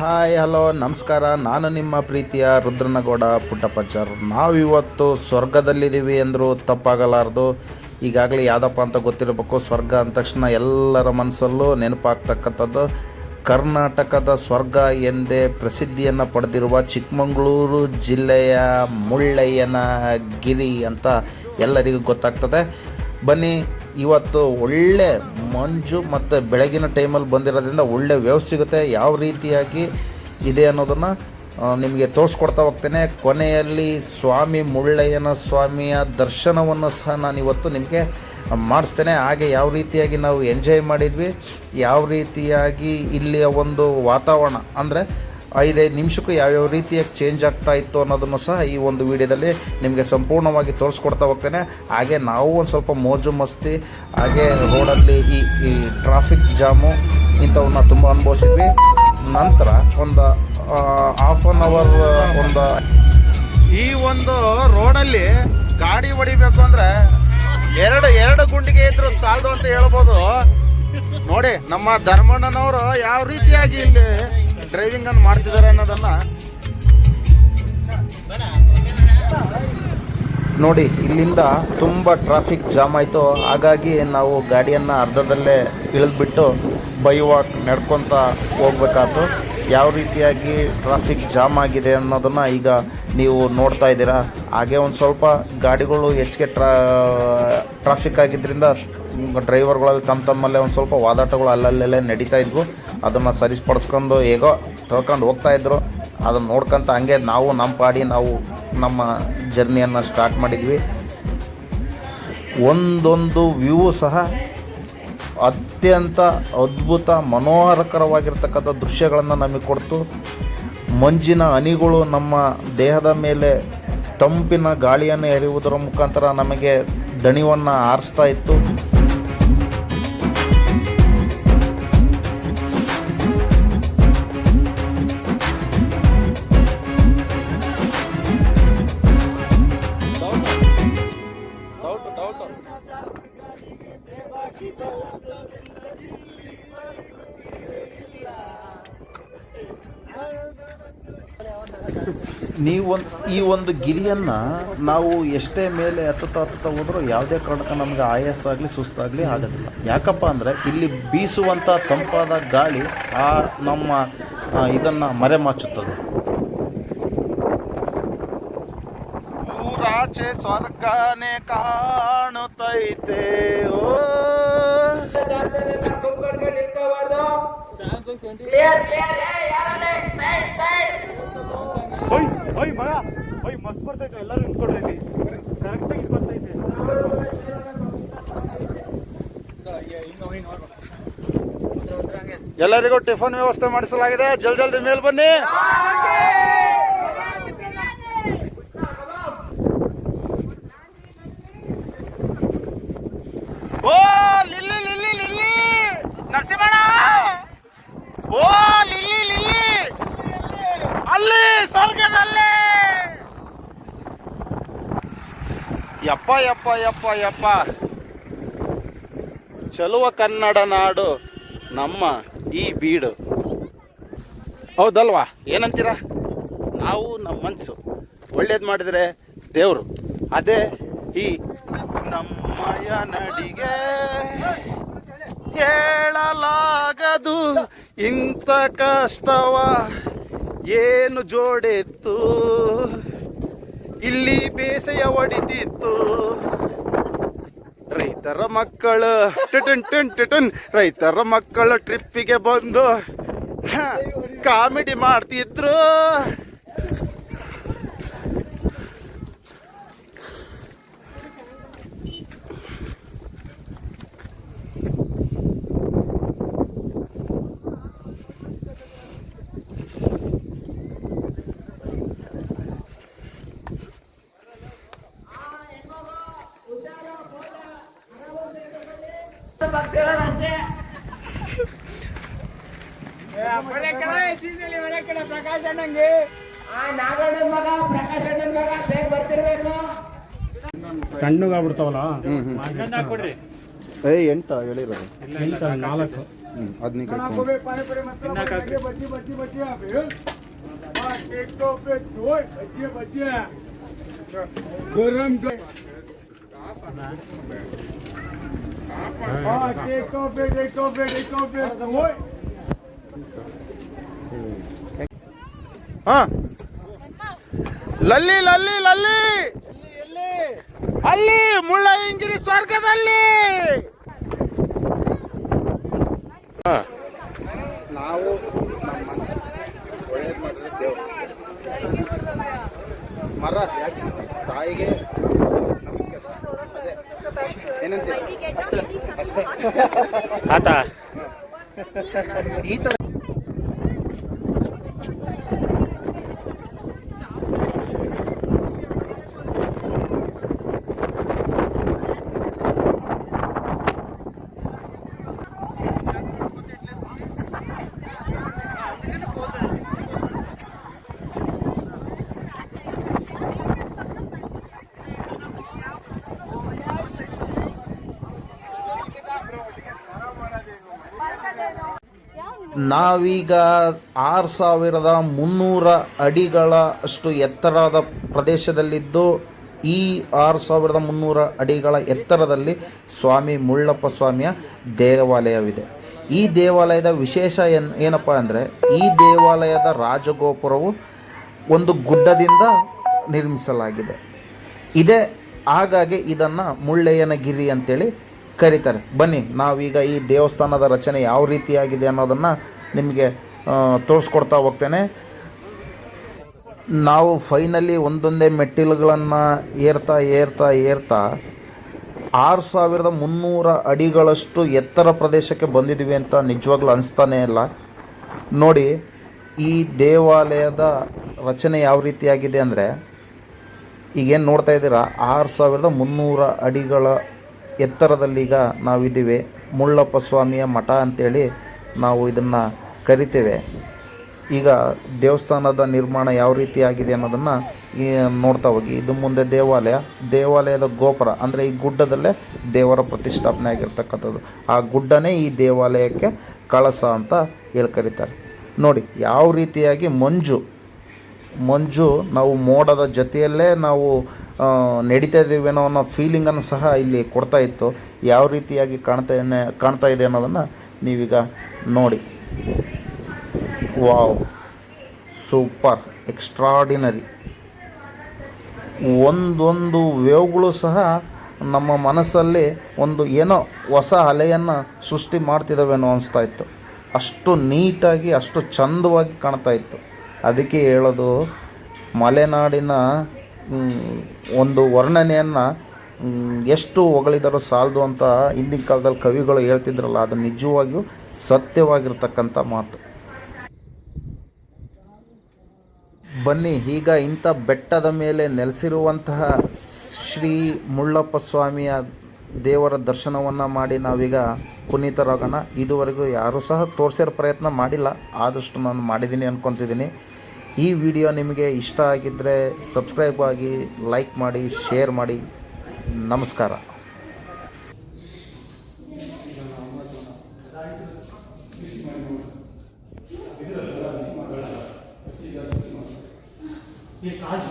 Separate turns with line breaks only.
Hi, hello, ನಮಸ್ಕಾರ. ನಾನು ನಿಮ್ಮ ಪ್ರೀತಿಯ ರುದ್ರನಗೌಡ ಪುಟ್ಟಪ್ಪಚಾರ್. ನಾವಿವತ್ತು ಸ್ವರ್ಗದಲ್ಲಿದ್ದೀವಿ ಅಂದರೂ ತಪ್ಪಾಗಲಾರ್ದು. ಈಗಾಗಲೇ ಯಾವುದಪ್ಪ ಅಂತ ಗೊತ್ತಿರಬೇಕು, ಸ್ವರ್ಗ ಅಂದ ತಕ್ಷಣ ಎಲ್ಲರ ಮನಸ್ಸಲ್ಲೂ ನೆನಪಾಗ್ತಕ್ಕಂಥದ್ದು ಕರ್ನಾಟಕದ ಸ್ವರ್ಗ ಎಂದೇ ಪ್ರಸಿದ್ಧಿಯನ್ನು ಪಡೆದಿರುವ ಚಿಕ್ಕಮಗಳೂರು ಜಿಲ್ಲೆಯ ಮುಳ್ಳಯ್ಯನ ಗಿರಿ ಅಂತ ಎಲ್ಲರಿಗೂ ಗೊತ್ತಾಗ್ತದೆ. ಬನ್ನಿ, ಇವತ್ತು ಒಳ್ಳೆ ಮಂಜು ಮತ್ತು ಬೆಳಗಿನ ಟೈಮಲ್ಲಿ ಬಂದಿರೋದ್ರಿಂದ ಒಳ್ಳೆ ವ್ಯವ್ ಸಿಗುತ್ತೆ. ಯಾವ ರೀತಿಯಾಗಿ ಇದೆ ಅನ್ನೋದನ್ನು ನಿಮಗೆ ತೋರಿಸ್ಕೊಡ್ತಾ ಹೋಗ್ತೇನೆ. ಕೊನೆಯಲ್ಲಿ ಸ್ವಾಮಿ ಮುಳ್ಳಯ್ಯನ ಸ್ವಾಮಿಯ ದರ್ಶನವನ್ನು ಸಹ ನಾನು ಇವತ್ತು ನಿಮಗೆ ಮಾಡಿಸ್ತೇನೆ. ಹಾಗೆ ಯಾವ ರೀತಿಯಾಗಿ ನಾವು ಎಂಜಾಯ್ ಮಾಡಿದ್ವಿ, ಯಾವ ರೀತಿಯಾಗಿ ಇಲ್ಲಿಯ ಒಂದು ವಾತಾವರಣ, ಅಂದರೆ ಐದೈದು ನಿಮಿಷಕ್ಕೂ ಯಾವ್ಯಾವ ರೀತಿಯಾಗಿ ಚೇಂಜ್ ಆಗ್ತಾ ಇತ್ತು ಅನ್ನೋದನ್ನು ಸಹ ಈ ಒಂದು ವಿಡಿಯೋದಲ್ಲಿ ನಿಮಗೆ ಸಂಪೂರ್ಣವಾಗಿ ತೋರಿಸ್ಕೊಡ್ತಾ ಹೋಗ್ತೇನೆ. ಹಾಗೆ ನಾವು ಒಂದು ಸ್ವಲ್ಪ ಮೋಜು ಮಸ್ತಿ, ಹಾಗೆ ರೋಡಲ್ಲಿ ಈ ಈ ಟ್ರಾಫಿಕ್ ಜಾಮು ಇಂಥವನ್ನ ತುಂಬ ಅನುಭವಿಸಿದ್ವಿ. ನಂತರ ಒಂದು ಹಾಫ್ ಆನ್ ಅವರ್ ಒಂದು ಈ ಒಂದು ರೋಡಲ್ಲಿ ಗಾಡಿ ಹೊಡಿಬೇಕು ಅಂದರೆ ಎರಡು ಎರಡು ಗುಂಡಿಗೆ ಇದ್ರು ಸಾಲದು ಅಂತ ಹೇಳ್ಬೋದು. ನೋಡಿ, ನಮ್ಮ ಧರ್ಮಣ್ಣನವರು ಯಾವ ರೀತಿಯಾಗಿ ಇಲ್ಲಿ ಡ್ರೈವಿಂಗ್ ಅನ್ನು ಮಾಡ್ತಿದ್ದಾರೆ ಅನ್ನೋದನ್ನ ನೋಡಿ, ಇಲ್ಲಿಂದ ತುಂಬ ಟ್ರಾಫಿಕ್ ಜಾಮ್ ಆಯಿತು. ಹಾಗಾಗಿ ನಾವು ಗಾಡಿಯನ್ನು ಅರ್ಧದಲ್ಲೇ ಇಳಿದ್ಬಿಟ್ಟು ಬೈ ವಾಕ್ ನಡ್ಕೊತ ಹೋಗ್ಬೇಕಾಯ್ತು ಯಾವ ರೀತಿಯಾಗಿ ಟ್ರಾಫಿಕ್ ಜಾಮ್ ಆಗಿದೆ ಅನ್ನೋದನ್ನು ಈಗ ನೀವು ನೋಡ್ತಾ ಇದ್ದೀರಾ? ಹಾಗೆ ಒಂದು ಸ್ವಲ್ಪ ಗಾಡಿಗಳು ಹೆಚ್ಚಿಗೆ ಟ್ರಾ ಟ್ರಾಫಿಕ್ ಆಗಿದ್ದರಿಂದ ಡ್ರೈವರ್ಗಳಲ್ಲಿ ತಮ್ಮ ತಮ್ಮಲ್ಲೇ ಒಂದು ಸ್ವಲ್ಪ ವಾದಾಟಗಳು ಅಲ್ಲಲ್ಲೇ ನಡೀತಾ ಇದ್ವು. ಅದನ್ನು ಸರಿಪಡಿಸ್ಕೊಂಡು ಹೇಗೋ ತಿಳ್ಕೊಂಡು ಹೋಗ್ತಾ ಇದ್ರು. ಅದನ್ನು ನೋಡ್ಕೊಂತ ಹಂಗೆ ನಾವು ನಮ್ಮ ಪಾಡಿ ನಾವು ನಮ್ಮ ಜರ್ನಿಯನ್ನು ಸ್ಟಾರ್ಟ್ ಮಾಡಿದ್ವಿ. ಒಂದೊಂದು ವ್ಯೂ ಸಹ ಅತ್ಯಂತ ಅದ್ಭುತ, ಮನೋಹರಕರವಾಗಿರ್ತಕ್ಕಂಥ ದೃಶ್ಯಗಳನ್ನು ನಮಗೆ ಕೊಡ್ತು. ಮಂಜಿನ ಹನಿಗಳು ನಮ್ಮ ದೇಹದ ಮೇಲೆ ತಂಪಿನ ಗಾಳಿಯನ್ನು ಎರೆಯುವುದರ ಮುಖಾಂತರ ನಮಗೆ ದಣಿವನ್ನು ಆರಿಸ್ತಾ ಇತ್ತು. ನೀವೊಂದು ಈ ಒಂದು ಗಿರಿಯನ್ನು ನಾವು ಎಷ್ಟೇ ಮೇಲೆ ಹತ್ತುತ್ತಾ ಹತ್ತುತ್ತಾ ಹೋದರೂ ಯಾವುದೇ ಕಾರಣಕ್ಕೆ ನಮಗೆ ಆಯಾಸ ಆಗಲಿ ಸುಸ್ತಾಗಲಿ ಆಗೋದಿಲ್ಲ. ಯಾಕಪ್ಪ ಅಂದರೆ ಇಲ್ಲಿ ಬೀಸುವಂಥ ತಂಪಾದ ಗಾಳಿ ಆ ನಮ್ಮ ಇದನ್ನು ಮರೆಮಾಚುತ್ತದೆ. ಊರಾಚೆ ಸ್ವರ್ಗನೇ ಕಾಣುತ್ತೈತೆ. ಓ!
Clear clear ಯಾರಲ್ಲೇ? Side side.
ಹೋಯ್ ಮರ. ಓಯ್, ಮಸ್ತ್ ಬರ್ತೈತೆ, ಎಲ್ಲರೂ ನಿಂತ್ಕೊಡ್ರಿ ಇಲ್ಲಿ. ಕರೆಕ್ಟಾಗಿ ಬರ್ತೈತೆ.
ಎಲ್ಲರಿಗೂ ಟಿಫನ್ ವ್ಯವಸ್ಥೆ ಮಾಡಿಸಲಾಗಿದೆ. ಜಲ್ ಜಲ್ದಿ ಮೇಲೆ ಬನ್ನಿ. ಓ, ಲಿಲ್ಲಿ ಲಿಲ್ಲಿ ಲಿಲ್ಲಿ. ನರಸಿಂಹಣ್ಣ. ಓ, ಲಿಲ್ಲಿ ಲಿಲ್ಲಿ. ಅಲ್ಲಿ ಸ್ವರ್ಗದಲ್ಲಿ ಯಪ್ಪ ಯಪ್ಪ ಯಪ್ಪ ಯಪ್ಪ. ಚಲುವ ಕನ್ನಡ ನಾಡು, ನಮ್ಮ ಈ ಬೀಡು. ಹೌದಲ್ವಾ? ಏನಂತೀರ? ನಾವು ನಮ್ಮ ಮನಸ್ಸು ಒಳ್ಳೇದು ಮಾಡಿದರೆ ದೇವರು. ಅದೇ ಈ ನಮ್ಮಯ ನಡಿಗೆ ಹೇಳಲಾಗದು ಇಂಥ ಕಷ್ಟವ ಏನು ಜೋಡೆತ್ತು. ಇಲ್ಲಿ ಬೇಸೆಯ ಒಡಿತಿತ್ತು. ರೈತರ ಮಕ್ಕಳು ಟಿಟನ್ ಟಿನ್ ಟಿಟನ್ ರೈತರ ಮಕ್ಕಳು ಟ್ರಿಪ್ಪಿಗೆ ಬಂದು ಕಾಮಿಡಿ ಮಾಡ್ತಿದ್ರು.
ಪ್ರಕಾಶ್ ಅಣ್ಣಂಗೆ.
ಆ ನಾಗಣ್ಣನ ಮಗ ಪ್ರಕಾಶ್ ಅಣ್ಣನ ಮಗ ಬೇಗ ಬರ್ತಿರ್ಬೇಕು.
ಕಣ್ಣುಗಾಗ್ಬಿಡ್ತಾವಲ್ಲ?
ಏ ಎಂಟ? ಹೇಳಿರೋದು
ನಾಲ್ಕು.
ಹ್ಞೂ ಹದಿನೈದು ಬಜ್ಜಿ ಬಜ್ಜಿ
ಹಾ. ಲಲ್ಲಿ ಲಲ್ಲಿ ಲಲ್ಲಿ. ಅಲ್ಲಿ ಮುಳ್ಳಯ್ಯನಗಿರಿ ಸ್ವರ್ಗದಲ್ಲಿ. ನಾವು ಮರ ತಾಯಿಗೆ ಏನಂತೀರ? ಅಷ್ಟೇ. ಅಷ್ಟೇ.
ಆತ.
ಈ ಥರ ನಾವೀಗ ಆರು ಸಾವಿರದ ಮುನ್ನೂರ ಅಡಿಗಳ ಅಷ್ಟು ಎತ್ತರದ ಪ್ರದೇಶದಲ್ಲಿದ್ದು, ಈ ಆರು ಸಾವಿರದ ಮುನ್ನೂರ ಅಡಿಗಳ ಎತ್ತರದಲ್ಲಿ ಸ್ವಾಮಿ ಮುಳ್ಳಪ್ಪ ಸ್ವಾಮಿಯ ದೇವಾಲಯವಿದೆ. ಈ ದೇವಾಲಯದ ವಿಶೇಷ ಏನ್, ಏನಪ್ಪ ಅಂದರೆ, ಈ ದೇವಾಲಯದ ರಾಜಗೋಪುರವು ಒಂದು ಗುಡ್ಡದಿಂದ ನಿರ್ಮಿಸಲಾಗಿದೆ. ಇದೇ, ಹಾಗಾಗಿ ಇದನ್ನು ಮುಳ್ಳಯ್ಯನಗಿರಿ ಅಂತೇಳಿ ಕರೀತಾರೆ. ಬನ್ನಿ, ನಾವೀಗ ಈ ದೇವಸ್ಥಾನದ ರಚನೆ ಯಾವ ರೀತಿಯಾಗಿದೆ ಅನ್ನೋದನ್ನು ನಿಮಗೆ ತೋರಿಸ್ಕೊಡ್ತಾ ಹೋಗ್ತೇನೆ. ನಾವು ಫೈನಲಿ ಒಂದೊಂದೇ ಮೆಟ್ಟಿಲುಗಳನ್ನು ಏರ್ತಾ ಏರ್ತಾ ಏರ್ತಾ ಆರು ಸಾವಿರದ ಮುನ್ನೂರ ಅಡಿಗಳಷ್ಟು ಎತ್ತರ ಪ್ರದೇಶಕ್ಕೆ ಬಂದಿದ್ದೀವಿ ಅಂತ ನಿಜವಾಗ್ಲೂ ಅನಿಸ್ತಾನೇ ಇಲ್ಲ. ನೋಡಿ, ಈ ದೇವಾಲಯದ ರಚನೆ ಯಾವ ರೀತಿಯಾಗಿದೆ ಅಂದರೆ, ಈಗೇನು ನೋಡ್ತಾ ಇದ್ದೀರಾ, ಆರು ಸಾವಿರದ ಮುನ್ನೂರ ಅಡಿಗಳ ಎತ್ತರದಲ್ಲಿ ಈಗ ನಾವಿದ್ದೀವಿ. ಮುಳ್ಳಪ್ಪ ಸ್ವಾಮಿಯ ಮಠ ಅಂತೇಳಿ ನಾವು ಇದನ್ನು ಕರಿತೇವೆ. ಈಗ ದೇವಸ್ಥಾನದ ನಿರ್ಮಾಣ ಯಾವ ರೀತಿಯಾಗಿದೆ ಅನ್ನೋದನ್ನು ಈ ನೋಡ್ತಾ ಹೋಗಿ. ಇದು ಮುಂದೆ ದೇವಾಲಯ. ದೇವಾಲಯದ ಗೋಪುರ, ಅಂದರೆ ಈ ಗುಡ್ಡದಲ್ಲೇ ದೇವರ ಪ್ರತಿಷ್ಠಾಪನೆ ಆಗಿರ್ತಕ್ಕಂಥದ್ದು. ಆ ಗುಡ್ಡನೇ ಈ ದೇವಾಲಯಕ್ಕೆ ಕಳಸ ಅಂತ ಹೇಳಿ ಕರೀತಾರೆ ನೋಡಿ, ಯಾವ ರೀತಿಯಾಗಿ ಮಂಜು ಮಂಜು, ನಾವು ಮೋಡದ ಜೊತೆಯಲ್ಲೇ ನಾವು ನಡೀತಾ ಇದ್ದೀವೇನೋ ಅನ್ನೋ ಫೀಲಿಂಗನ್ನು ಸಹ ಇಲ್ಲಿ ಕೊಡ್ತಾ ಇತ್ತು. ಯಾವ ರೀತಿಯಾಗಿ ಕಾಣ್ತಾ ಕಾಣ್ತಾ ಇದೆ ಅನ್ನೋದನ್ನು ನೀವೀಗ ನೋಡಿ. ವಾವ್. ಸೂಪರ್. ಎಕ್ಸ್ಟ್ರಾಡಿನರಿ ಒಂದೊಂದು ವೇವ್ಗಳು ಸಹ ನಮ್ಮ ಮನಸ್ಸಲ್ಲಿ ಒಂದು ಏನೋ ಹೊಸ ಅಲೆಯನ್ನು ಸೃಷ್ಟಿ ಮಾಡ್ತಿದ್ದಾವೇನೋ ಅನಿಸ್ತಾ ಇತ್ತು. ಅಷ್ಟು ನೀಟಾಗಿ, ಅಷ್ಟು ಚಂದವಾಗಿ ಕಾಣ್ತಾ ಇತ್ತು. ಅದಕ್ಕೆ ಹೇಳೋದು, ಮಲೆನಾಡಿನ ಒಂದು ವರ್ಣನೆಯನ್ನು ಎಷ್ಟು ಹೊಗಳಿದರೂ ಸಾಲದು ಅಂತ ಹಿಂದಿನ ಕಾಲದಲ್ಲಿ ಕವಿಗಳು ಹೇಳ್ತಿದ್ರಲ್ಲ, ಅದು ನಿಜವಾಗಿಯೂ ಸತ್ಯವಾಗಿರ್ತಕ್ಕಂಥ ಮಾತು. ಬನ್ನಿ, ಈಗ ಇಂಥ ಬೆಟ್ಟದ ಮೇಲೆ ನೆಲೆಸಿರುವಂತಹ ಶ್ರೀ ಮುಳ್ಳಪ್ಪ ಸ್ವಾಮಿಯ ದೇವರ ದರ್ಶನವನ್ನು ಮಾಡಿ ನಾವೀಗ ಪುನೀತರಾಗಣ ಇದುವರೆಗೂ ಯಾರೂ ಸಹ ತೋರಿಸಿರೋ ಪ್ರಯತ್ನ ಮಾಡಿಲ್ಲ. ಆದಷ್ಟು ನಾನು ಮಾಡಿದ್ದೀನಿ ಅಂದ್ಕೊತಿದ್ದೀನಿ ಈ ವಿಡಿಯೋ ನಿಮಗೆ ಇಷ್ಟ ಆಗಿದ್ದರೆ ಸಬ್ಸ್ಕ್ರೈಬ್ ಆಗಿ, ಲೈಕ್ ಮಾಡಿ, ಶೇರ್ ಮಾಡಿ. ನಮಸ್ಕಾರ. ಕಾಜ್